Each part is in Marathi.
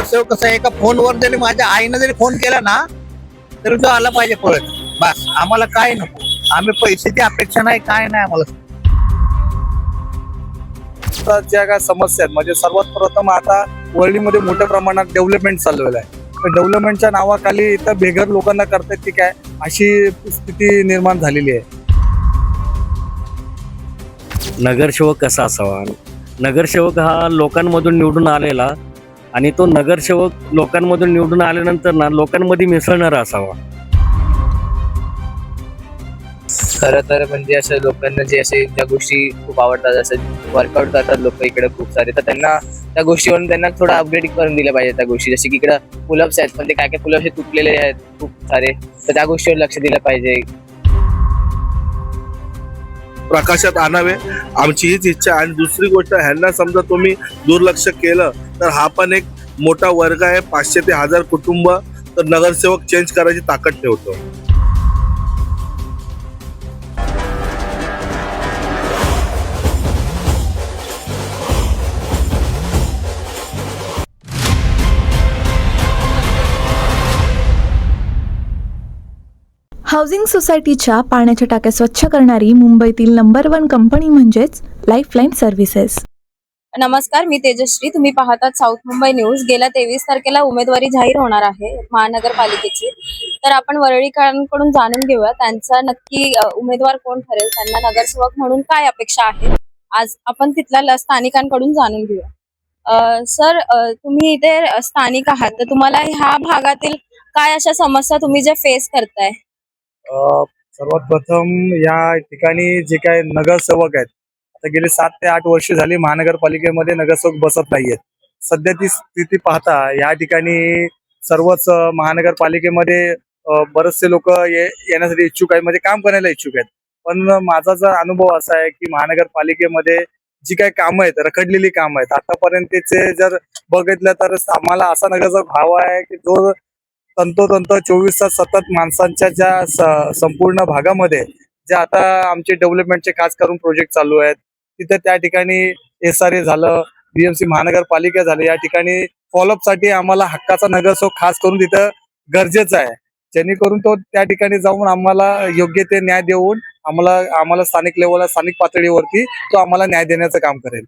नगरसेवक कसं आहे एका फोनवर जरी माझ्या आईनं जरी फोन केला ना तरी तो आला पाहिजे पळत बस आम्हाला काय नको. आम्ही पैशाची अपेक्षा नाही काय नाही आम्हाला. ज्या काय समस्या आहेत म्हणजे सर्वात प्रथम आता वर्ल्डमध्ये मोठ्या प्रमाणात डेव्हलपमेंट चाललेलं आहे. तर डेव्हलपमेंटच्या नावाखाली इथं बेघर लोकांना करतात की काय अशी स्थिती निर्माण झालेली आहे. नगरसेवक कसा असावा? नगरसेवक हा लोकांमधून निवडून आलेला आणि तो नगरसेवक लोकांमधून निवडून आल्यानंतर ना लोकांमध्ये मिसळणारा असावा. खरं तर म्हणजे असं लोकांना जे असे ज्या गोष्टी खूप आवडतात जसं वर्कआउट करतात लोक इकडे खूप सारे तर त्यांना त्या गोष्टीवरून त्यांना थोडं अपग्रेड करून दिलं पाहिजे त्या गोष्टी. जसे की इकडं पुलअप्स आहेत म्हणजे पण ते काय काय पुलअप्स हे तुटलेले आहेत खूप सारे तर त्या गोष्टीवर लक्ष दिलं पाहिजे. प्रकाशात आणावे. आमची हीच इच्छा आणि दुसरी गोष्ट ह्यांना समजा तुम्ही दुर्लक्ष केलं तर हा पण एक मोठा वर्ग आहे. पाचशे ते हजार कुटुंब तर नगरसेवक चेंज करायची ताकद ठेवतो. हाऊसिंग सोसायटीच्या पाण्याच्या टाक्या स्वच्छ करणारी मुंबईतील नंबर वन कंपनी म्हणजेच लाईफलाईन सर्व्हिसेस नमस्कार मी तेजश्री. तुम्ही पाहतात साऊथ मुंबई न्यूज गेल्या तेवीस तारखेला उमेदवारी जाहीर होणार आहे महानगरपालिकेची. तर आपण वरळीकरांकडून जाणून घेऊया. त्यांचा नक्की उमेदवार कोण ठरेल? त्यांना नगरसेवक म्हणून काय अपेक्षा आहे? आज आपण तिथल्या स्थानिकांकडून जाणून घेऊया. सर तुम्ही इथे स्थानिक आहात. तर तुम्हाला ह्या भागातील काय अशा समस्या तुम्ही जे फेस करताय? सर्वात प्रथम या ठिकाणी जे काय नगरसेवक आहेत आता गेली सात ते आठ वर्ष झाली महानगरपालिकेमध्ये नगरसेवक बसत नाहीयेत. सध्या ती स्थिती पाहता या ठिकाणी सर्वच महानगरपालिकेमध्ये बरेचसे लोक येण्यासाठी इच्छुक आहेत म्हणजे काम करायला इच्छुक आहेत. पण माझा जर अनुभव असा आहे की महानगरपालिकेमध्ये जी काही कामं आहेत रखडलेली कामं आहेत आतापर्यंतचे जर बघितलं तर आम्हाला असा नगरसेवक हवा आहे की जो तंतोतंत चोवीस तास सतत माणसांच्या ज्या संपूर्ण भागामध्ये जे आता आमचे डेव्हलपमेंटचे खास करून प्रोजेक्ट चालू आहेत तिथे त्या ठिकाणी एस आर ए झालं बीएमसी महानगरपालिका झाली या ठिकाणी फॉलोअपसाठी आम्हाला हक्काचा नगरसेवक खास करून तिथं गरजेचं आहे. जेणेकरून तो त्या ठिकाणी जाऊन आम्हाला योग्य ते न्याय देऊन आम्हाला आम्हाला स्थानिक लेवलला स्थानिक पातळीवरती तो आम्हाला न्याय देण्याचं काम करेल.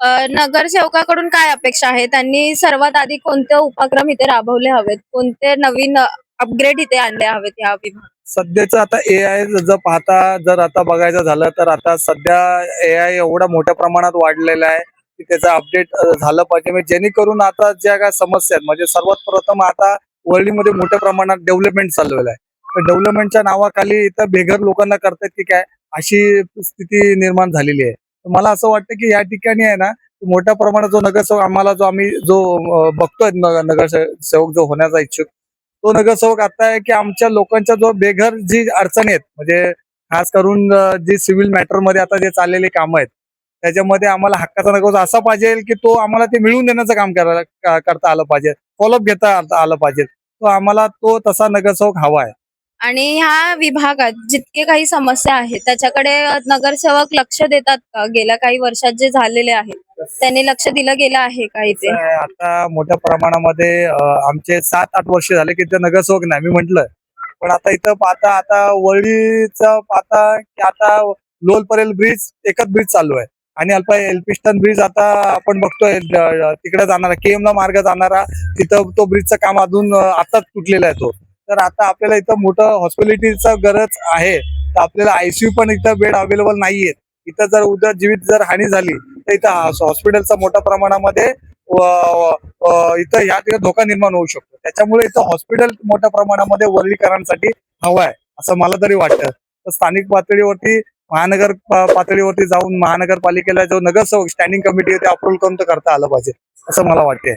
नगरसेवकाकडून काय अपेक्षा आहे? त्यांनी सर्वात आधी कोणते उपक्रम इथे राबवले हवेत? कोणते नवीन अपग्रेड इथे आणले हवेत या विभागात? सध्याचं आता ए आय जर पाहता जर आता बघायचं झालं तर आता सध्या ए आय एवढा मोठ्या प्रमाणात वाढलेला आहे की त्याचं अपडेट झालं पाहिजे. म्हणजे जेणेकरून आता ज्या काय समस्या आहेत म्हणजे सर्वात प्रथम आता वर्ल्डमध्ये मोठ्या प्रमाणात डेव्हलपमेंट चाललेलं आहे. तर डेव्हलपमेंटच्या नावाखाली इथं बेघर लोकांना करतायत की काय? अशी स्थिती निर्माण झालेली आहे. मला असं वाटतं की या ठिकाणी आहे ना मोठ्या प्रमाणात जो नगरसेवक आम्हाला जो आम्ही जो बघतोय नगरसेवक जो होण्याचा इच्छुक तो नगरसेवक आता आहे की आमच्या लोकांच्या जो बेघर जी अडचणी आहेत म्हणजे खास करून जी सिव्हिल मॅटरमध्ये आता जे चाललेले काम आहेत त्याच्यामध्ये आम्हाला हक्काचा नगरसेवक असा पाहिजे की तो आम्हाला ते मिळवून देण्याचं काम करायला करता आलं पाहिजे फॉलोअप घेता आलं आलं पाहिजे तो आम्हाला तो तसा नगरसेवक हवा आहे. आणि ह्या विभागात जितके काही समस्या आहेत त्याच्याकडे नगरसेवक लक्ष देतात का? गेल्या काही वर्षात जे झालेले आहेत त्यांनी लक्ष दिलं गेलं आहे का इथे? आता मोठ्या प्रमाणामध्ये अं, आमचे सात आठ वर्ष झाले की ते नगरसेवक नाही मी म्हंटल. पण आता इथं पाहता आता वळीचं पाहता की आता लोलपरेल ब्रिज एकच ब्रिज चालू आहे. आणि अल्पा एल्पिस्टन ब्रिज आता आपण बघतोय ड- तिकडे जाणारा केएम ला मार्ग जाणारा तिथं तो ब्रिजचं काम अजून अं, आताच तुटलेला आहे तो. तर आता आपल्याला इथं मोठं हॉस्पिटॅलिटीचा गरज आहे. तर आपल्याला आयसीयू पण इथं बेड अवेलेबल नाहीये इथं जर उद्या जीवित जर हानी झाली तर इथं हॉस्पिटलचा मोठ्या प्रमाणामध्ये इथं या ठिकाणी धोका निर्माण होऊ शकतो. त्याच्यामुळे इथं हॉस्पिटल मोठ्या प्रमाणामध्ये वर्गीकरणासाठी हवं आहे असं मला तरी वाटतं. तर स्थानिक पातळीवरती महानगर पातळीवरती जाऊन महानगरपालिकेला जो नगरसेवक स्टँडिंग कमिटी आहे ते अप्रूव्ह करून करता आलं पाहिजे असं मला वाटते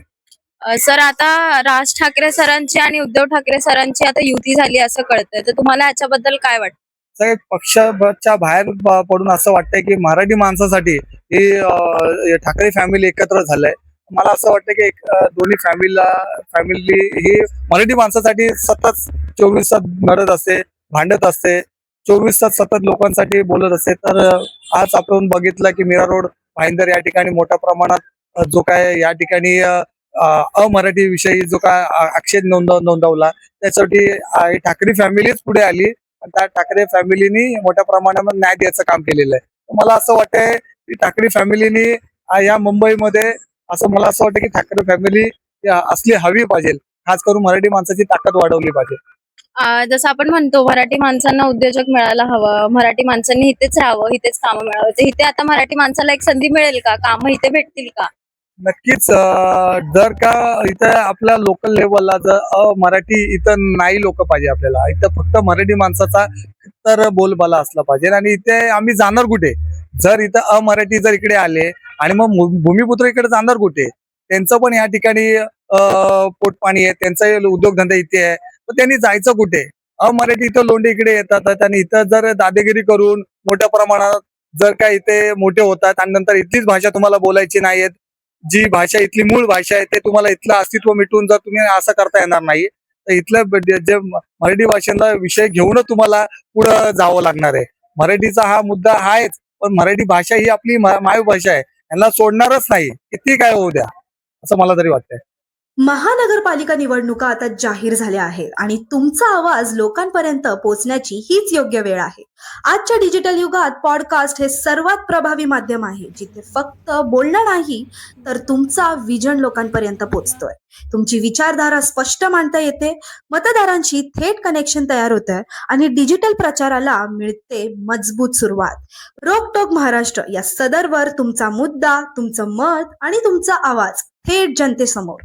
सर आता राज ठाकरे सरांची आणि उद्धव ठाकरे सरांची आता युती झाली असं कळतंय. तर तुम्हाला याच्याबद्दल काय वाटतं? सगळे पक्षाच्या बाहेर पडून असं वाटतंय की मराठी माणसासाठी ही ठाकरे फॅमिली एकत्र झालंय. मला असं वाटतं की दोन्ही फॅमिलीला फॅमिली ही मराठी माणसासाठी सतत चोवीस तास लढत असते भांडत असते. चोवीस तास सतत लोकांसाठी बोलत असते. तर आज आपण बघितलं की मीरा रोड भाईंदर या ठिकाणी मोठ्या प्रमाणात जो काय या ठिकाणी अमराठी विषयी जो काय आक्षेप नोंद नोंदवला त्यासाठी ठाकरे फॅमिलीच पुढे आली. त्या ठाकरे फॅमिलीनी मोठ्या प्रमाणामध्ये न्याय द्यायचं काम केलेलं आहे. मला असं वाटतंय की ठाकरे फॅमिलीनी या मुंबईमध्ये असं मला असं वाटतं की ठाकरे फॅमिली असली हवी पाहिजे. खास करून मराठी माणसाची ताकद वाढवली पाहिजे. जसं आपण म्हणतो मराठी माणसांना उद्योजक मिळायला हवं. मराठी माणसांनी इथेच राहावं इथेच कामं मिळावं. इथे आता मराठी माणसाला एक संधी मिळेल का? कामं इथे भेटतील का? नक्कीच जर का इथं आपल्या लोकल लेवलला जर अ, मराठी इथं नाही लोक पाहिजे आपल्याला इथं फक्त मराठी माणसाचा तर बोलबाला असला पाहिजे. आणि इथे आम्ही जाणार कुठे? जर इथं अमराठी जर इकडे आले आणि मग भूमिपुत्र इकडे जाणार कुठे? त्यांचं पण या ठिकाणी पोटपाणी आहे त्यांचा उद्योगधंदा इथे आहे. तर त्यांनी जायचं कुठे? अमराठी इथं लोंढे इकडे येतात आणि इथं जर दादेगिरी करून मोठ्या प्रमाणात जर का इथे मोठे होतात आणि नंतर इथलीच भाषा तुम्हाला बोलायची नाहीयेत जी भाषा इथली मूळ भाषा आहे ते तुम्हाला इथलं अस्तित्व मिटवून जर तुम्ही असं करता येणार नाही तर इथलं जे मराठी भाषेचा विषय घेऊनच तुम्हाला पुढं जावं लागणार आहे. मराठीचा हा मुद्दा आहेच पण मराठी भाषा ही आपली मायभाषा आहे. यांना सोडणारच नाही. किती काय होऊ द्या असं मला तरी वाटतंय. महानगरपालिका निवडणुका आता जाहीर झाल्या आहेत आणि तुमचा आवाज लोकांपर्यंत पोहोचण्याची हीच योग्य वेळ आहे. आजच्या डिजिटल युगात पॉडकास्ट हे सर्वात प्रभावी माध्यम आहे जिथे फक्त बोलणं नाही तर तुमचा विजन लोकांपर्यंत पोहोचतोय. तुमची विचारधारा स्पष्ट मांडता येते मतदारांशी थेट कनेक्शन तयार होतंय आणि डिजिटल प्रचाराला मिळते मजबूत सुरुवात. रोकटोक महाराष्ट्र या सदरवर तुमचा मुद्दा तुमचं मत आणि तुमचा आवाज थेट जनतेसमोर.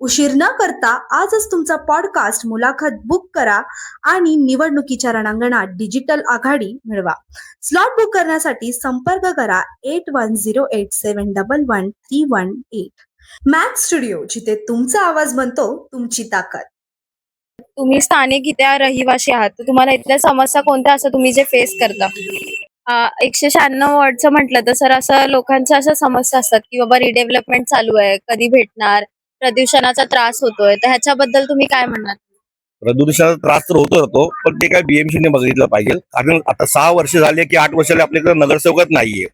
उशीर न करता आजच तुमचा पॉडकास्ट मुलाखत बुक करा आणि निवडणुकीच्या रणांगणात डिजिटल आघाडी मिळवा. स्लॉट बुक करण्यासाठी संपर्क करा eight one zero eight seven double one three one eight Max Studio जिथे तुमचा आवाज बनतो तुमची ताकद. तुम्ही स्थानिक इथे रहिवासी आहात तर तुम्हाला इथल्या समस्या कोणत्या असं तुम्ही जे फेस करता? एकशे शहाण्णव वॉर्डचं म्हटलं तर सर असं लोकांच्या अशा समस्या असतात की बाबा रिडेव्हलपमेंट चालू आहे कधी भेटणार? प्रदूषणाचा त्रास होतोय. तर ह्याच्याबद्दल तुम्ही काय म्हणणार? प्रदूषणाचा त्रास तर होतो होतो पण ते काय बीएमसीने बघितलं पाहिजे. कारण आता सहा वर्ष झाले की आठ वर्षाला आपल्याकडे नगरसेवकच नाहीये.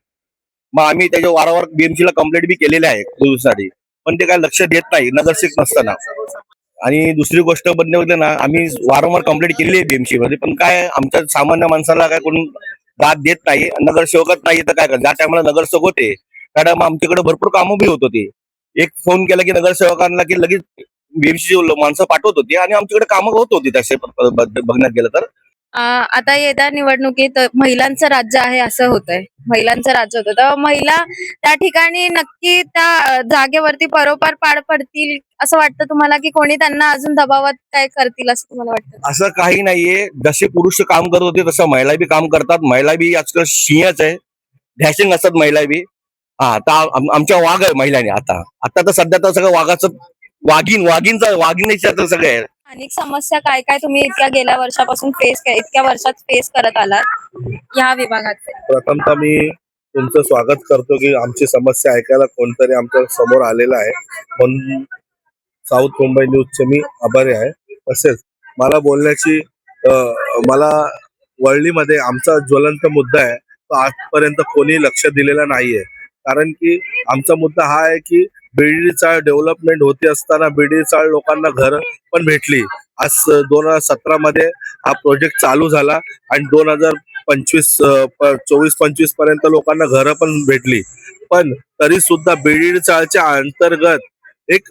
मग आम्ही त्याच्या वारंवार बीएमसीला कंप्लेंट बी केलेली आहे प्रदूषणासाठी पण ते काय लक्ष देत नाही नगरसेवक नसताना. आणि दुसरी गोष्ट बंद होते ना आम्ही वारंवार कंप्लेंट केलेली आहे बीएमसी मध्ये पण काय आमच्या सामान्य माणसाला काय कोण दाद देत नाही नगरसेवकच नाही तर काय करत ज्या टायमाला नगरसेवक होते त्या टायमा आमच्याकडे भरपूर कामं बी होत होती. एक फोन केला की नगरसेवकांना की लगेच बीएमसी माणसं पाठवत होती आणि आमच्याकडे कामं होत होती तसे बघण्यात गेलं तर. आता येत्या निवडणुकीत महिलांचं राज्य आहे असं होतंय. महिलांचं राज्य होतं. तर महिला त्या ठिकाणी नक्की त्या जागेवरती परोपार पार पडतील असं वाटतं तुम्हाला की कोणी त्यांना अजून दबावात काय करतील असं तुम्हाला वाटतं? असं काही नाहीये. जसे पुरुष काम करत होते तसं महिला बी काम करतात. महिला बी आजकाल सिंहच आहे. डॅशिंग असतात महिला बी. हा आता आम- आमच्या वाघ आहे महिलाने आता. आता तर सध्या तर सगळं वाघाचं वाघीन वाघीनचं वाघिणीच्या तर सगळं आहे स्थानिक समस्या काय काय तुम्ही इतक्या गेल्या वर्षापासून फेस इतक्या वर्षात फेस करत आलात? या विभागात. प्रथमतः मी तुमचं स्वागत करतो की आमची समस्या ऐकायला कोणतरी आमच्यासमोर आलेलं आहे. म्हणून साऊथ मुंबई न्यूजचे मी आभारी आहे. तसेच मला बोलण्याची मला वळलीमध्ये आमचा ज्वलंत मुद्दा आहे. तो आजपर्यंत कोणी लक्ष दिलेला नाहीये. कारण की आमचा मुद्दा हा आहे की बिर्डी चाळ डेव्हलपमेंट होती असताना बिर्डी चाळ लोकांना घर पण भेटली. आज दोन हजार सतरा मध्ये हा प्रोजेक्ट चालू झाला आणि दोन हजार पंचवीस चोवीस पंचवीसपर्यंत लोकांना घरं पण भेटली. पण तरी सुद्धा बीडीड चाळच्या अंतर्गत एक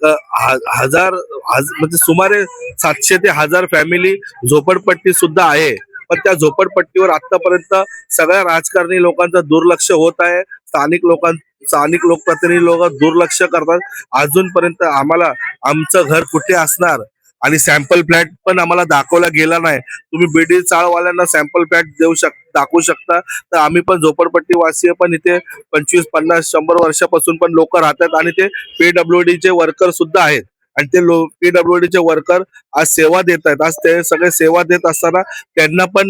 हजार म्हणजे सुमारे सातशे ते हजार फॅमिली झोपडपट्टी सुद्धा आहे. पण त्या झोपडपट्टीवर आतापर्यंत सगळ्या राजकारणी लोकांचं दुर्लक्ष होत आहे. स्थानिक लोकां स्थानिक लोकप्रतिनिधी लोक दुर्लक्ष करतात. अजूनपर्यंत आम्हाला आमचं घर कुठे असणार? आणि सॅम्पल फ्लॅट पण आम्हाला दाखवला गेला नाही. तुम्ही बीडी चाळवाल्यांना सॅम्पल फ्लॅट देऊ शक दाखवू शकता. तर आम्ही पण झोपडपट्टी वासीय पण इथे पंचवीस पन्नास शंभर वर्षापासून पण लोक राहतात आणि ते पीडब्ल्यू चे वर्कर सुद्धा आहेत. आणि ते लो पीडब्ल्यू चे वर्कर आज सेवा देत आहेत. आज ते सगळे सेवा देत असताना त्यांना पण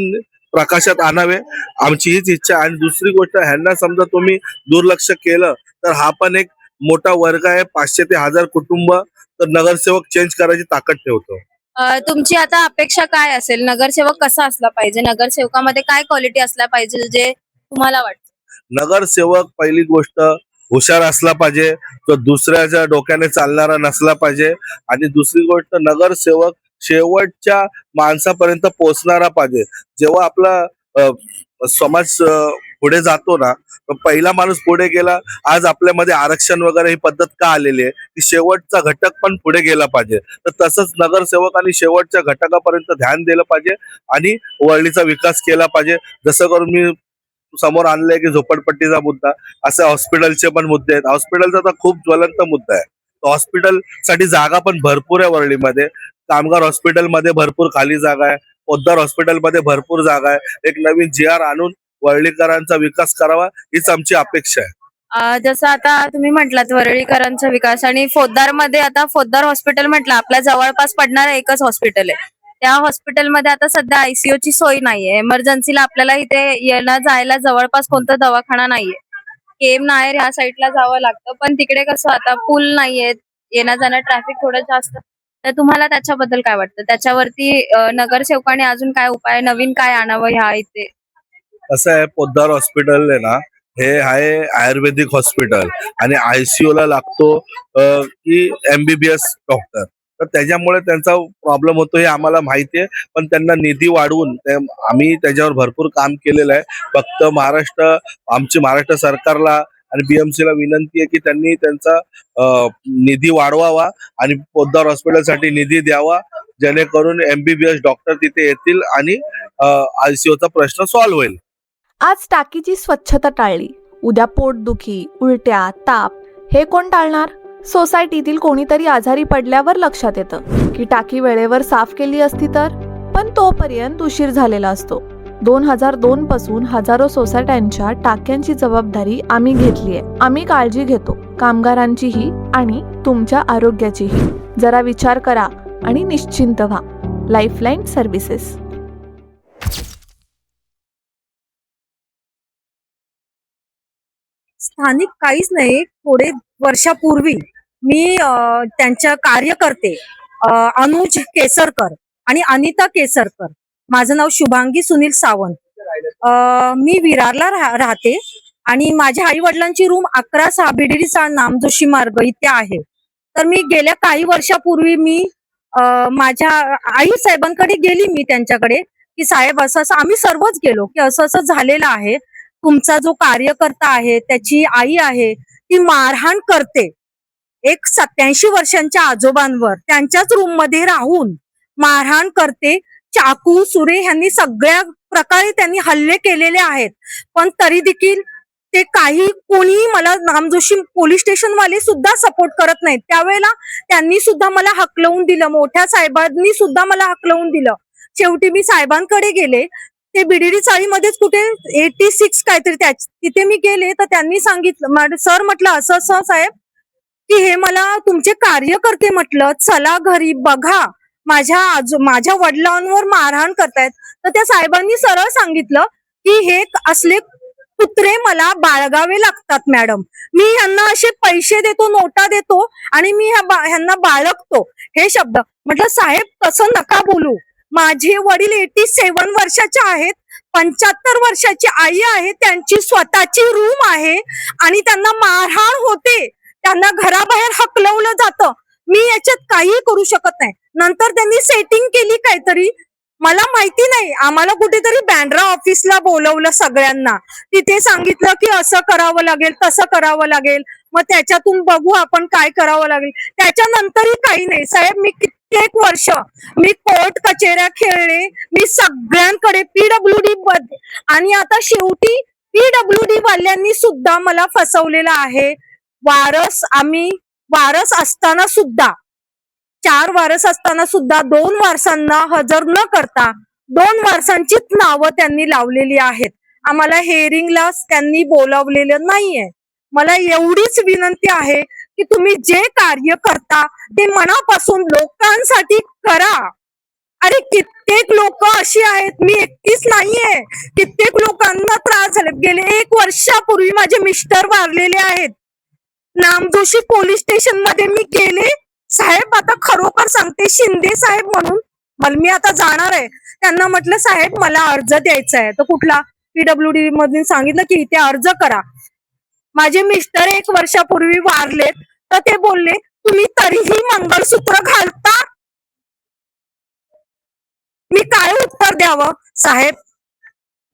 प्रकाशात आणावे. आमची हीच इच्छा. आणि दुसरी गोष्ट ह्यांना समजा तुम्ही दुर्लक्ष केलं तर हा पण एक मोठा वर्ग आहे. पाचशे ते हजार कुटुंब तर नगरसेवक चेंज करायची ताकद ठेवतो. तुमची आता अपेक्षा काय असेल? नगरसेवक कसा असला पाहिजे? नगरसेवकामध्ये काय क्वालिटी असल्या पाहिजे जे तुम्हाला वाटतं? नगरसेवक पहिली गोष्ट हुशार असला पाहिजे. तो दुसऱ्याच्या डोक्याने चालणारा नसला पाहिजे. आणि दुसरी गोष्ट नगरसेवक शेवटच्या माणसापर्यंत पोहोचणारा पाहिजे. जेव्हा आपला समाज पुढे जातो ना पहिला माणूस पुढे गेला आज आपल्यामध्ये आरक्षण वगैरे ही पद्धत का आलेली आहे? की शेवटचा घटक पण पुढे गेला पाहिजे. तर तसंच नगरसेवक आणि शेवटच्या घटकापर्यंत ध्यान दिलं पाहिजे आणि वर्णीचा विकास केला पाहिजे. जसं करून मी समोर आणलंय की झोपडपट्टीचा मुद्दा असे हॉस्पिटलचे पण मुद्दे आहेत. हॉस्पिटलचा तर खूप ज्वलंत मुद्दा आहे. हॉस्पिटलसाठी जागा पण भरपूर आहे वरळीमध्ये कामगार हॉस्पिटलमध्ये भरपूर खाली जागा आहे. पोद्दार हॉस्पिटलमध्ये भरपूर जागा आहे. एक नवीन जी आर आणून वरळीकरांचा विकास करावा हीच आमची अपेक्षा आहे. जसं आता तुम्ही म्हटलात वरळीकरांचा विकास आणि फोद्दारमध्ये आता फोद्दार हॉस्पिटल म्हटलं आपल्या जवळपास पडणारं एकच हॉस्पिटल आहे. त्या हॉस्पिटलमध्ये आता सध्या आयसीयू ची सोय नाहीये. इमर्जन्सीला आपल्याला इथे येणं जायला जवळपास कोणता दवाखाना नाहीये. केम नायर ह्या साईडला जावं लागतं पण तिकडे कसं आता पूल नाहीये येणं जाणं ट्रॅफिक थोडं जास्त तर तुम्हाला त्याच्याबद्दल काय वाटतं? त्याच्यावरती नगरसेवकाने अजून काय उपाय नवीन काय आणावं ह्या इथे? कसं आहे पोद्दार हॉस्पिटल आहे ना हे आहे आयुर्वेदिक हॉस्पिटल. आणि आयसीयू ला लागतो की एमबीबीएस डॉक्टर. तर त्याच्यामुळे त्यांचा प्रॉब्लेम होतो हे आम्हाला माहिती आहे. पण त्यांना निधी वाढवून आम्ही त्याच्यावर भरपूर काम केलेलं आहे. फक्त महाराष्ट्र आमची महाराष्ट्र सरकारला आणि बीएमसी ला विनंती आहे की त्यांनी त्यांचा निधी वाढवावा आणि पोद्दार हॉस्पिटलसाठी निधी द्यावा जेणेकरून एमबीबीएस डॉक्टर तिथे येतील आणि आयसीयूचा प्रश्न सॉल्व्ह होईल. आज टाकीची स्वच्छता टाळली. उद्या पोटदुखी उलट्या ताप हे कोण टाळणार? सोसायटीतील कोणीतरी आजारी पडल्यावर लक्षात येतं. की टाकी वेळेवर साफ केली असती तर? पण तोपर्यंत उशीर झालेला असतो. दोन हजार दोन पासून हजारो सोसायट्यांच्या टाक्यांची जबाबदारी आम्ही घेतलीय आम्ही काळजी घेतो कामगारांचीही आणि तुमच्या आरोग्याचीही. जरा विचार करा आणि निश्चिंत व्हा. लाईफलाईन सर्व्हिसेस स्थानिक काहीच नाही थोडे वर्षापूर्वी मी त्यांच्या कार्यकर्ते अनुज केसरकर आणि अनिता केसरकर माझं नाव शुभांगी सुनील सावंत. मी विरारला राहते आणि माझ्या आई वडिलांची रूम अकरा सहा बिडिडीचा नामजोशी मार्ग इथे आहे. तर मी गेल्या काही वर्षापूर्वी मी माझ्या आई साहेबांकडे गेली मी त्यांच्याकडे की साहेब असं असं आम्ही सर्वच गेलो की असं असं झालेलं आहे. तुमचा जो कार्यकर्ता आहे त्याची आई आहे ती मारहाण करते. एक सत्याऐंशी वर्षांच्या आजोबांवर त्यांच्याच रूममध्ये राहून मारहाण करते. चाकू सुरे ह्यांनी सगळ्या प्रकारे त्यांनी हल्ले केलेले आहेत. पण तरी देखील ते काही कोणी मला नामजोशी पोलीस स्टेशन वाले सुद्धा सपोर्ट करत नाहीत. त्यावेळेला त्यांनी सुद्धा मला हकलवून दिलं. मोठ्या साहेबांनी सुद्धा मला हकलवून दिलं. शेवटी मी साहेबांकडे गेले. ते बिडीडी चाळीमध्येच कुठे एटी सिक्स काहीतरी त्या तिथे मी गेले तर त्यांनी सांगितलं सर म्हटलं असं असं साहेब की हे मला तुमचे कार्यकर्ते म्हटलं चला घरी बघा. माझ्या आजो माझ्या वडिलांवर मारहाण करतायत. तर त्या साहेबांनी सरळ सांगितलं की हे असले कुत्रे मला बाळगावे लागतात मॅडम. मी ह्यांना असे पैसे देतो नोटा देतो आणि मी ह्यांना बाळगतो. हे शब्द. म्हटलं साहेब तसं नका बोलू. माझे वडील एटी सेवन वर्षाचे आहेत पंच्याहत्तर वर्षाची आई आहे त्यांची स्वतःची रूम आहे आणि त्यांना मारहाण होते. त्यांना घराबाहेर हकलवलं जातं. मी याच्यात काही करू शकत नाही. नंतर त्यांनी सेटिंग केली काहीतरी. मला माहिती नाही. आम्हाला कुठेतरी बँड्रा ऑफिसला बोलवलं सगळ्यांना. तिथे सांगितलं की असं करावं लागेल तसं करावं लागेल. मग त्याच्यातून बघू आपण काय करावं लागेल. त्याच्यानंतरही काही नाही. साहेब मी कित्येक वर्ष मी कोर्ट कचेऱ्या खेळले. मी सगळ्यांकडे पीडब्ल्यू डी आणि आता शेवटी पीडब्ल्यू डी वाल्यांनी सुद्धा मला फसवलेलं आहे. वारस आम्ही वारस असताना सुद्धा चार वारस असताना सुद्धा दोन वारसांना हजर न करता दोन वारसांचीच नावं त्यांनी लावलेली आहेत. आम्हाला हेअरिंगला त्यांनी बोलावलेलं नाहीये. मला एवढीच विनंती आहे की तुम्ही जे कार्य करता ते मनापासून लोकांसाठी करा. अरे कित्येक लोक अशी आहेत मी एकटीच नाहीये. कित्येक लोकांना त्रास झाले गेले एक वर्षापूर्वी माझे मिस्टर वारलेले आहेत. नामजोशी पोलीस स्टेशनमध्ये मी गेले. साहेब आता खरोखर सांगते शिंदे साहेब म्हणून. मला मी आता जाणार आहे. त्यांना म्हटलं साहेब मला अर्ज द्यायचा आहे. तर कुठला? पीडब्ल्यू डी मधून सांगितलं की इथे अर्ज करा. माझे मिस्टर एक वर्षापूर्वी वारलेत तर ते बोलले तुम्ही तरीही मंगळसूत्र घालता? मी काय उत्तर द्यावं? साहेब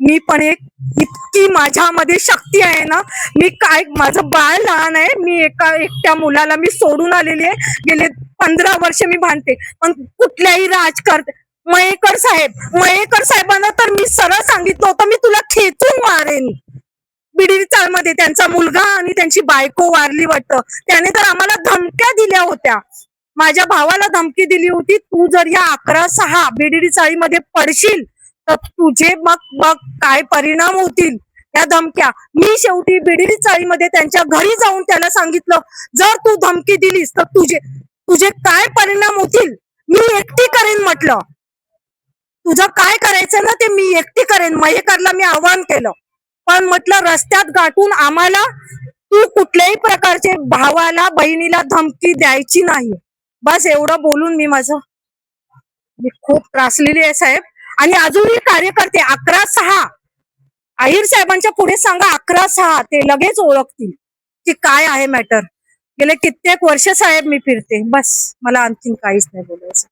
मी पण एक इतकी माझ्यामध्ये शक्ती आहे ना. मी काय माझं बाळ लहान आहे मी एका एकट्या मुलाला मी सोडून आलेली आहे. गेले पंधरा वर्ष मी भांडते. पण कुठल्याही राजकारते मयेकर साहेब मयेकर साहेबांना तर मी सरळ सांगितलं होतं मी तुला खेचून मारेन. बिडी चाळमध्ये त्यांचा मुलगा आणि त्यांची बायको वारली वाटतं. त्याने तर आम्हाला धमक्या दिल्या होत्या. माझ्या भावाला धमकी दिली होती तू जर या अकरा सहा बीडीडी चाळीमध्ये पडशील तर तुझे मग मग काय परिणाम होतील त्या धमक्या? मी शेवटी बिडील चाळीमध्ये त्यांच्या घरी जाऊन त्याला सांगितलं जर तू धमकी दिलीस तर तुझे तुझे काय परिणाम होतील? मी एकटी करेन म्हटलं. तुझं काय करायचं ना ते मी एकटी करेन. मयेकरला मी आव्हान केलं. पण म्हटलं रस्त्यात गाठून आम्हाला तू कुठल्याही प्रकारचे भावाला बहिणीला धमकी द्यायची नाही. बस एवढं बोलून मी माझं मी खूप त्रासलेली आहे साहेब. आणि अजूनही कार्यकर्ते अकरा सहा आहिर साहेबांच्या पुढे सांगा अकरा सहा ते लगेच ओळखतील की काय आहे मॅटर गेले कित्येक वर्ष साहेब मी फिरते. बस मला आणखीन काहीच नाही बोलायचं.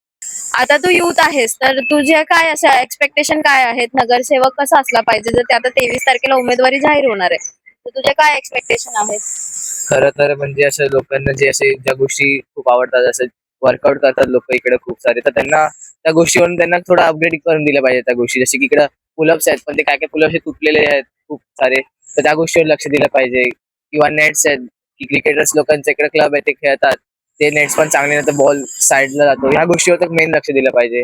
आता तू युथ आहेस तर तुझे काय अशा एक्सपेक्टेशन काय आहेत? नगरसेवक कसा असला पाहिजे? जर ते आता तेवीस तारखेला उमेदवारी जाहीर होणार आहे तर तुझे काय एक्सपेक्टेशन आहेत? खरं तर म्हणजे असं लोकांना जे असे ज्या गोष्टी खूप आवडतात जसं वर्कआउट करतात लोक इकडे खूप सारे तर त्यांना त्या गोष्टीवरून त्यांना थोडं अपग्रेड करून दिलं पाहिजे त्या गोष्टी. जसे की इकडं पुलअप्स आहेत पण ते काय काय पुलअप्स तुटलेले आहेत खूप सारे. तर त्या गोष्टीवर लक्ष दिलं पाहिजे. किंवा नेट्स आहेत की क्रिकेटर्स लोकांचे इकडे क्लब आहे ते खेळतात. ते नेट्स पण चांगले नाही तर बॉल साईडला जातो. ह्या गोष्टीवर तर मेन लक्ष दिलं पाहिजे.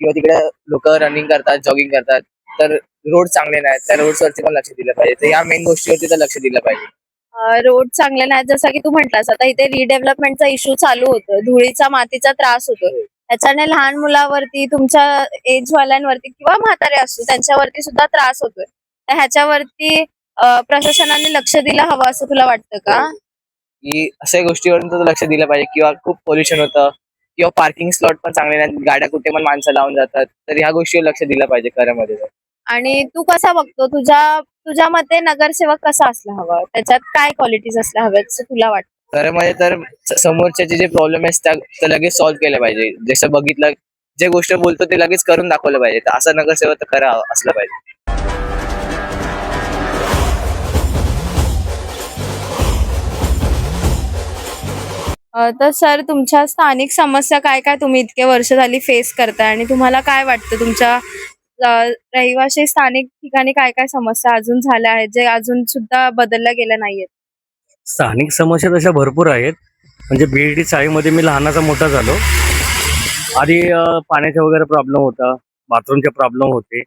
किंवा तिकडे लोक रनिंग करतात जॉगिंग करतात तर रोड चांगले नाहीत. त्या रोड्सवरती पण लक्ष दिलं पाहिजे. तर या मेन गोष्टीवरती तर लक्ष दिलं पाहिजे. रोड चांगले नाहीत. जसं की तू म्हटलास आता इथे रिडेव्हलपमेंटचा इश्यू चालू होतो धुळीचा मातीचा त्रास होतो त्याच्याने लहान मुलावरती तुमच्या एज वाल्यांवरती किंवा म्हातारे असतो त्यांच्यावरती सुद्धा त्रास होतोय. तर ह्याच्यावरती प्रशासनाने लक्ष दिलं हवं असं तुला वाटतं का? की अशा गोष्टीवरून तर लक्ष दिलं पाहिजे किंवा खूप पोल्युशन होतं किंवा पार्किंग स्लॉट पण चांगले नाहीत गाड्या कुठे पण माणसं लावून जातात तर ह्या गोष्टीवर लक्ष दिलं पाहिजे खऱ्यामध्ये. आणि तू कसा बघतो तुझ्या तुझ्या मते नगरसेवक कसा असला हवा? त्याच्यात काय क्वालिटीज असल्या हव्यात असं तुला वाटतं? खरं म्हणजे तर समोरच्याचे जे प्रॉब्लेम आहेत त्या ते लगेच सॉल्व्ह केले पाहिजे. जसं बघितलं जे गोष्ट बोलतो ते लगेच करून दाखवलं पाहिजे. असं नगरसेवक तर खरं असलं पाहिजे. तर सर तुमच्या स्थानिक समस्या काय काय तुम्ही इतके वर्ष झाली फेस करताय आणि तुम्हाला काय वाटतं? तुमच्या रहिवाशी रहिवासी स्थानिक ठिकाणी काय काय समस्या अजून झाल्या आहेत जे अजून सुद्धा बदलल्या गेल्या नाहीयेत? स्थानिक समस्या तशा भरपूर आहेत. म्हणजे बीएडी चाळीमध्ये मी लहानाचा मोठा झालो. आधी पाण्याचा वगैरे प्रॉब्लेम होता. बाथरूमचे प्रॉब्लेम होते.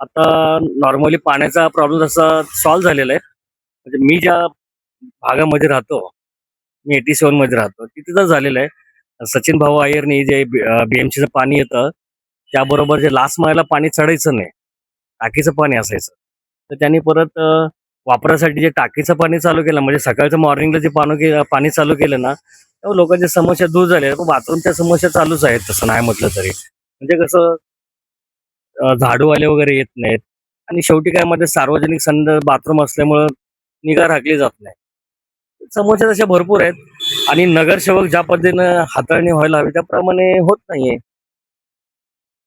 आता नॉर्मली पाण्याचा प्रॉब्लेम तसा सॉल्व्ह झालेला आहे. म्हणजे मी ज्या भागामध्ये राहतो मी एटी सेवनमध्ये राहतो तिथे तर झालेलं आहे. सचिन भाऊ अय्यरनी जे बीएमसीचं पाणी येतं त्याबरोबर जे लास्ट मायला पाणी चढायचं नाही टाकीचं पाणी असायचं. तर त्यांनी परत वापरासाठी जे टाकीचं पाणी चालू केलं म्हणजे सकाळचं मॉर्निंगला जे पाणी पाणी चालू केलं ना तेव्हा लोकांच्या समस्या दूर झाल्या. पण बाथरूमच्या समस्या चालूच आहेत तसं नाही म्हटलं तरी. म्हणजे कसं झाडूवाले वगैरे येत नाहीत. आणि शेवटी काय मध्ये सार्वजनिक संद बाथरूम असल्यामुळं निगा राखली जात नाही. समस्या तशा भरपूर आहेत. आणि नगरसेवक ज्या पद्धतीनं हाताळणी व्हायला हवी त्याप्रमाणे होत नाहीये.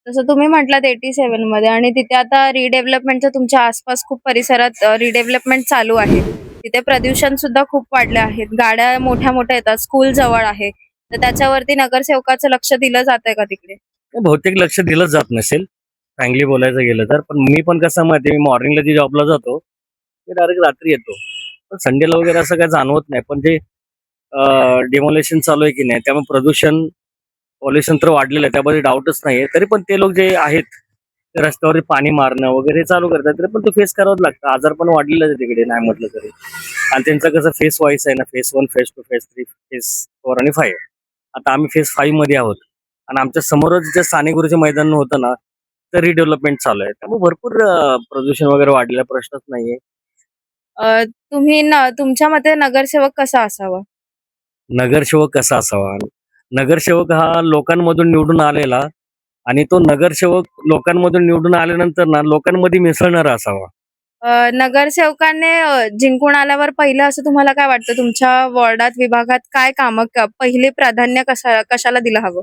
जसं तुम्ही म्हटलात एटी सेव्हनमध्ये आणि तिथे आता रिडेव्हलपमेंटच्या तुमच्या आसपास खूप परिसरात रिडेव्हलपमेंट चालू आहे. तिथे प्रदूषण सुद्धा खूप वाढले आहेत गाड्या मोठ्या मोठ्या येतात स्कूल जवळ आहे. तर त्याच्यावरती नगरसेवकाचं लक्ष दिलं जात आहे का तिकडे? बहुतेक लक्ष दिलंच जात नसेल. चांगली बोलायचं गेलं तर. पण मी पण कसं माहिती मी मॉर्निंगला जी जॉबला जातो मी डायरेक्ट रात्री येतो. पण संडेला वगैरे असं काही जाणवत नाही. पण जे डिमोलेशन चालू आहे की नाही त्यामुळे प्रदूषण पॉल्युशन तर वाढलेलं आहे त्याबद्दल डाऊटच नाही तरी पण ते लोक जे आहेत ते रस्त्यावरती पाणी मारणं वगैरे चालू करतात तरी पण ते फेस करावंच लागतं. आजार पण वाढलेलं आहे तिकडे नाही म्हटलं तरी. आणि त्यांचं कसं फेस वाईज आहे ना phase one phase two phase three phase four आणि फाईव्ह आता आम्ही फेस फाईव्हमध्ये आहोत. आणि आमच्या समोरच जे स्थानिक गुरुचे मैदान होतं ना तर रिडेव्हलपमेंट चालू आहे. त्यामुळे भरपूर प्रदूषण वगैरे वाढलेला प्रश्नच नाहीये. तुम्ही न तुमच्या मते नगरसेवक कसा असावा? नगरसेवक कसा असावा? नगरसेवक हा लोकांमधून निवडून आलेला आणि तो नगरसेवक लोकांमधून निवडून आल्यानंतर ना लोकांमध्ये मिसळणारा असावा. नगरसेवकांनी जिंकून आल्यावर पहिलं असं तुम्हाला काय वाटतं? तुमच्या वॉर्डात विभागात काय कामं क- पहिले प्राधान्य कशा कशाला दिलं हवं?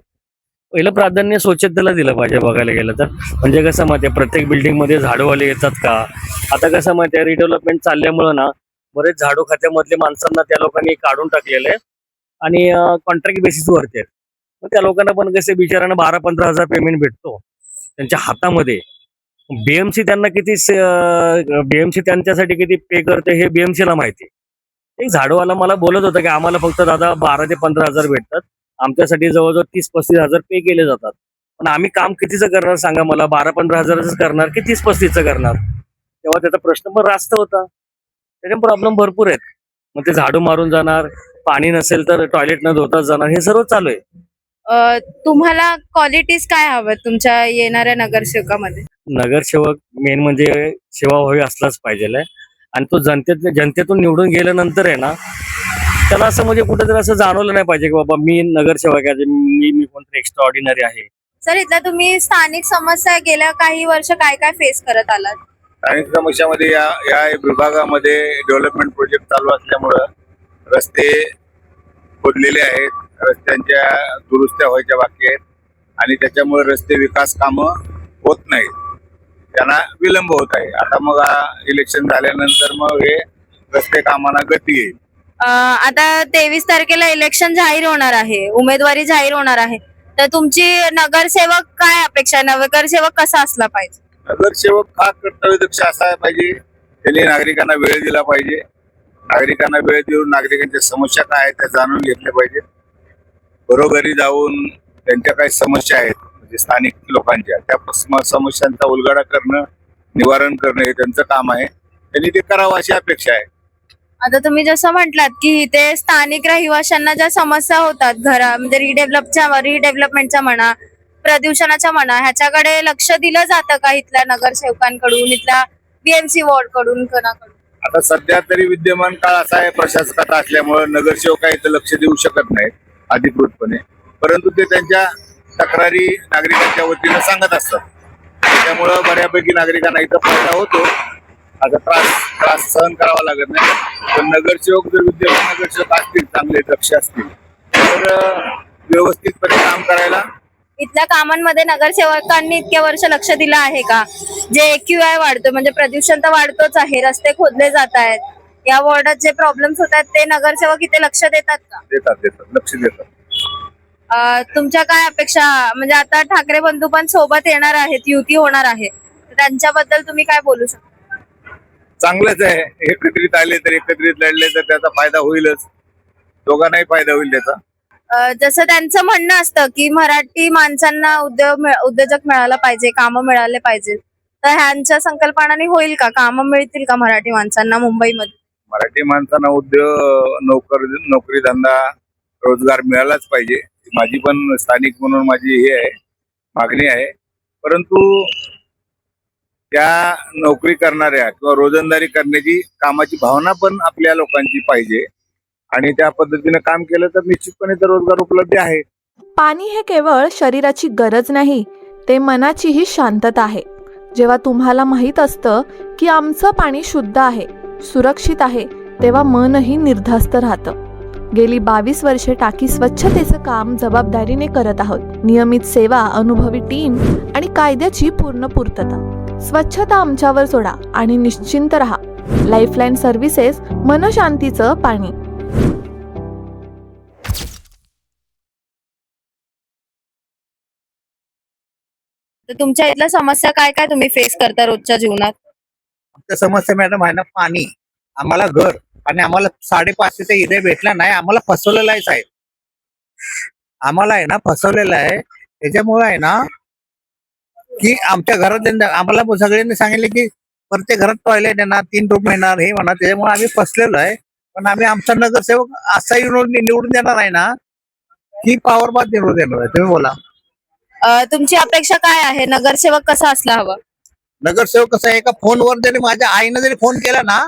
पहिलं प्राधान्य स्वच्छतेला दिलं पाहिजे बघायला गेलं तर. म्हणजे कसं माहितीये प्रत्येक बिल्डिंगमध्ये झाडूवाले येतात का? आता कसं माहितीये रिडेव्हलपमेंट चालल्यामुळं ना बरेच झाडू खात्यामधले माणसांना त्या लोकांनी काढून टाकलेले. आणि कॉन्ट्रॅक्ट बेसिस वरती आहेत. मग त्या लोकांना पण कसे बिचारांना बारा पंधरा हजार पेमेंट भेटतो. त्यांच्या हातामध्ये. बीएमसी त्यांना किती बीएमसी त्यांच्यासाठी किती पे करते हे बीएमसीला माहिती एक झाडूवाला मला बोलत होता की आम्हाला फक्त दादा बारा ते पंधरा हजार भेटतात. आमच्यासाठी जवळजवळ तीस पस्तीस हजार पे केले जातात. पण आम्ही काम कितीचं करणार सांगा मला? बारा पंधरा हजाराचं करणार की तीस पस्तीसचं करणार? तेव्हा त्याचा प्रश्न पण रास्त होता. त्याच्या प्रॉब्लेम भरपूर आहेत. मग ते झाडू मारून जाणार. पाणी नसेल तर टॉयलेट न धुताच जाणार हे सर्व चालू आहे. अ, तुम्हाला क्वालिटीज काय हव्यात तुमच्या येणाऱ्या नगरसेवकामध्ये? नगरसेवक मेन म्हणजे सेवा व्हावी असलाच पाहिजे आणि तो जनतेत जनतेतून निवडून गेल्यानंतर आहे ना त्याला असं म्हणजे कुठेतरी असं जाणवलं नाही पाहिजे की बाबा मी नगरसेवक आहे मी मी कोणतरी एक्स्ट्रा ऑर्डिनरी आहे. सर इथल्या तुम्ही स्थानिक समस्या गेल्या काही वर्ष काय काय फेस करत आलात? स्थानिक समस्यामध्ये या या विभागामध्ये डेव्हलपमेंट प्रोजेक्ट चालू असल्यामुळं रस्ते खोदलेले आहेत. रस्त्यांच्या दुरुस्त्या व्हायच्या बाकी आहेत. आणि त्याच्यामुळे रस्ते विकास कामं होत नाहीत. त्यांना विलंब होत आहे. आता मग इलेक्शन झाल्यानंतर मग हे रस्ते कामांना गती येईल. आता तेवीस तारखेला इलेक्शन जाहीर होणार आहे. उमेदवारी जाहीर होणार आहे. तर तुमची नगरसेवक काय अपेक्षा आहे? नगरसेवक कसा असला पाहिजे? नगरसेवक हा कर्तव्यदक्ष असायला पाहिजे. त्यांनी नागरिकांना वेळ दिला पाहिजे. नागरिकांना वेळ देऊन नागरिकांच्या समस्या काय आहेत त्या जाणून घेतल्या पाहिजेत. घरोघरी जाऊन त्यांच्या काही समस्या आहेत म्हणजे स्थानिक लोकांच्या त्या समस्यांचा उलगडा करणं निवारण करणं हे त्यांचं काम आहे. त्यांनी ते करावं अशी अपेक्षा आहे. आता तुम्ही जसं म्हटलात की इथे स्थानिक रहिवाशांना ज्या समस्या होतात घरा म्हणजे रिडेव्हलपच्या रिडेव्हलपमेंटच्या म्हणा प्रदूषणाच्या म्हणा ह्याच्याकडे लक्ष दिलं जातं का इथल्या नगरसेवकांकडून इथल्या बीएमसी वॉर्डकडून कोणाकडून? आता सध्या तरी विद्यमान काळ असा आहे प्रशासकाचा असल्यामुळे नगरसेवक काही इथं लक्ष देऊ शकत नाहीत अधिकृतपणे. परंतु ते त्यांच्या तक्रारी नागरिकांच्या वतीनं सांगत असतात. त्यामुळं बऱ्यापैकी नागरिकांना इथं फायदा होतो. आता त्रास त्रास सहन करावा लागत नाही. पण नगरसेवक जर विद्यमान नगरसेवक असतील चांगले लक्ष असतील तर व्यवस्थितपणे काम करायला इथल्या कामांमध्ये नगरसेवकांनी इतक्या वर्ष लक्ष दिलं आहे का? जे एक्यू आय वाढतो म्हणजे प्रदूषण तर वाढतोच आहे रस्ते खोदले जात आहेत. या वॉर्डात जे प्रॉब्लेम्स होतात ते नगरसेवक इथे लक्ष देतात का? देतात देतात लक्ष देतात. अं, तुमच्या काय अपेक्षा? म्हणजे आता ठाकरे बंधू पण सोबत येणार आहेत युती होणार आहे. तर त्यांच्याबद्दल तुम्ही काय बोलू शकता चांगलंच आहे. एकत्रित आले तर एकत्रित लढले तर त्याचा फायदा होईलच. दोघांनाही फायदा होईल त्याचा. जसं त्यांचं म्हणणं असतं की मराठी माणसांना उद्योग उद्योजक मिळाला पाहिजे कामं मिळाले पाहिजे तर ह्यांच्या संकल्पनाने होईल का? कामं मिळतील का मराठी माणसांना मुंबईमध्ये? मराठी माणसांना उद्योग नोकर नोकरी धंदा रोजगार मिळालाच पाहिजे. माझी पण स्थानिक म्हणून माझी हे आहे मागणी आहे. परंतु त्या नोकरी करणाऱ्या किंवा रोजंदारी करण्याची कामाची भावना पण आपल्या लोकांची पाहिजे. आणि त्या पद्धतीनं काम केलं तर निश्चितपणे तर रोजगार उपलब्ध आहे. पाणी हे केवळ शरीराची गरज नाही ते मनाचीही शांतता आहे. जेव्हा तुम्हाला माहीत असतं की आमचं पाणी शुद्ध आहे सुरक्षित आहे तेव्हा मनही निर्धास्त राहतं. गेली बावीस वर्षे टाकी स्वच्छतेचं काम जबाबदारीने करत आहोत. नियमित सेवा अनुभवी टीम आणि कायद्याची पूर्ण पूर्तता. स्वच्छता आमच्यावर सोडा आणि निश्चिंत रहा. लाईफलाईन सर्व्हिसेस मनशांतीचं पाणी. तर तुमच्या इथल्या समस्या काय काय तुम्ही फेस करता रोजच्या जीवनात? आमच्या समस्या मॅडम आहे ना पाणी. आम्हाला घर आणि आम्हाला साडेपाचशेचा इथे भेटला नाही आम्हाला फसवलेला आहे साहेब. आम्हाला आहे ना फसवलेलं आहे. त्याच्यामुळे आहे ना की आमच्या घरात आम्हाला सगळ्यांनी सांगितले की प्रत्येक घरात टॉयलेट येणार तीन रूम येणार हे म्हणा त्याच्यामुळे आम्ही फसलेलो आहे. पण आम्ही आमचा नगरसेवक असा निवडून देणार आहे ना की पॉवर बाद निवडून देणार आहे. तुम्ही बोला. तुमची अपेक्षा काय आहे? नगरसेवक कसा असला हवा? नगरसेवक कसं एका फोनवर जरी माझ्या आईनं जरी फोन केला ना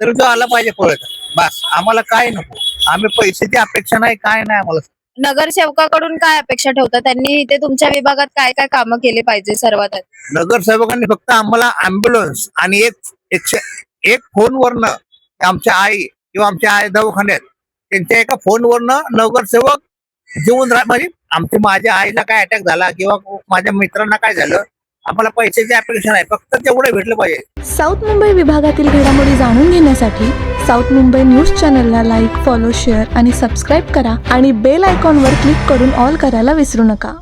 तरी तो आला पाहिजे पळत बस आम्हाला काय नको. आम्ही पैशाची अपेक्षा नाही काय नाही आम्हाला. नगरसेवकाकडून काय अपेक्षा ठेवता? त्यांनी इथे तुमच्या विभागात काय काय कामं केली पाहिजे सर्वात आधी? नगरसेवकांनी फक्त आम्हाला अँब्युलन्स आणि एक एकशे एक फोनवरनं आमच्या आई किंवा आमच्या आई दवाखान्यात त्यांच्या एका फोनवरनं नगरसेवक जेवून राह म्हणजे आमच्या माझ्या आईला काय अटॅक झाला किंवा माझ्या मित्रांना काय झालं आम्हाला पैशाची अपेक्षा नाही फक्त तेवढं भेटलं पाहिजे. साऊथ मुंबई विभागातील घडामोडी जाणून घेण्यासाठी साऊथ मुंबई न्यूज चॅनलला लाईक फॉलो शेअर आणि सबस्क्राईब करा आणि बेल आयकॉनवर क्लिक करून ऑल करायला विसरू नका.